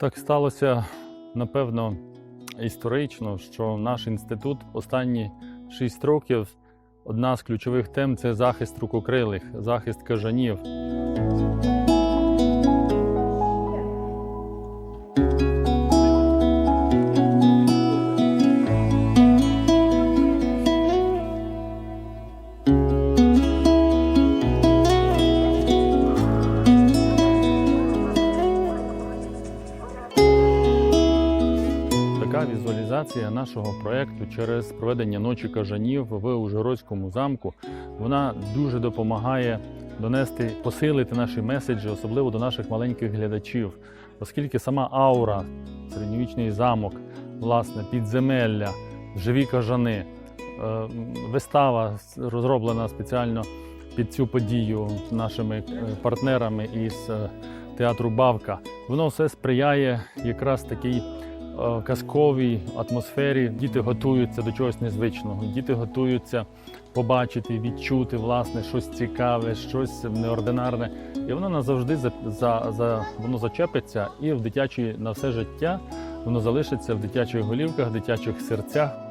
Так сталося, напевно, історично, що наш інститут останні 6 років одна з ключових тем це захист рукокрилих, захист кажанів. Така візуалізація нашого проєкту через проведення ночі кажанів в Ужгородському замку вона дуже допомагає донести, посилити наші меседжі, особливо до наших маленьких глядачів, оскільки сама аура, середньовічний замок, власне, підземелля, живі кажани, е, вистава розроблена спеціально під цю подію нашими е, партнерами із е, театру Бавка. Воно все сприяє якраз такій казковій атмосфері. Діти готуються до чогось незвичного. Діти готуються побачити, відчути власне щось цікаве, щось неординарне. І воно назавжди за, за, за воно зачепиться і в дитячій на все життя воно залишиться в дитячих голівках, дитячих серцях.